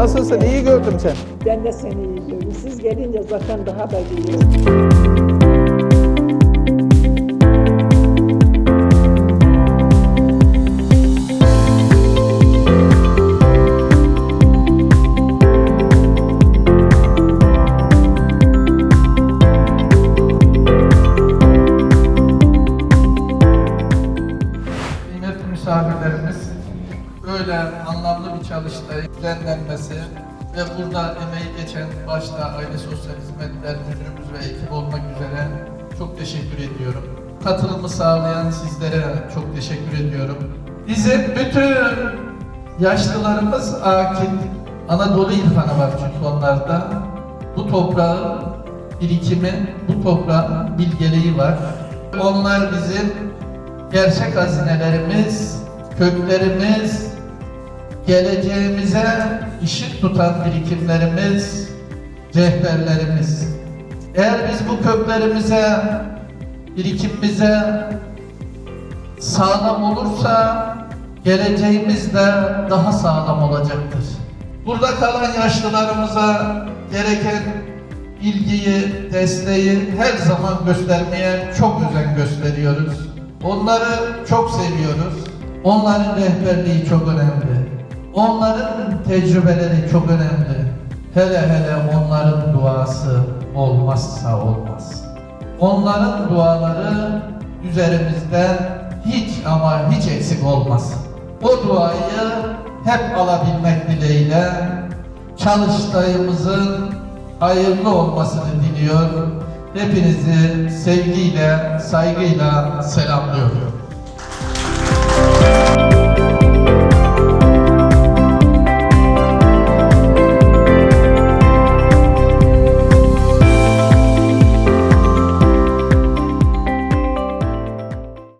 Nasılsın? İyi gördüm seni. Ben de seni iyi görüyorum. Siz gelince zaten daha da geliyor. Kıymetli misafirlerimiz, böyle anlamlı bir çalıştayı düzenlenmesi ve burada emeği geçen başta Aile Sosyal Hizmetler Müdürümüz ve ekip olmak üzere çok teşekkür ediyorum. Katılımı sağlayan sizlere çok teşekkür ediyorum. Bizim bütün yaşlılarımız akil, Anadolu irfanı var çünkü onlarda. Bu toprağın birikimi, bu toprağın bilgeliği var. Onlar bizim gerçek hazinelerimiz, köklerimiz, geleceğimize ışık tutan birikimlerimiz, rehberlerimiz. Eğer biz bu köklerimize, birikimimize sağlam olursa geleceğimiz de daha sağlam olacaktır. Burada kalan yaşlılarımıza gereken ilgiyi, desteği her zaman göstermeye çok özen gösteriyoruz. Onları çok seviyoruz. Onların rehberliği çok önemli. Onların tecrübeleri çok önemli. Hele hele onların duası olmazsa olmaz. Onların duaları üzerimizden hiç ama hiç eksik olmaz. O duayı hep alabilmek dileğiyle çalıştayımızın hayırlı olmasını diliyor. Hepinizi sevgiyle, saygıyla selamlıyorum.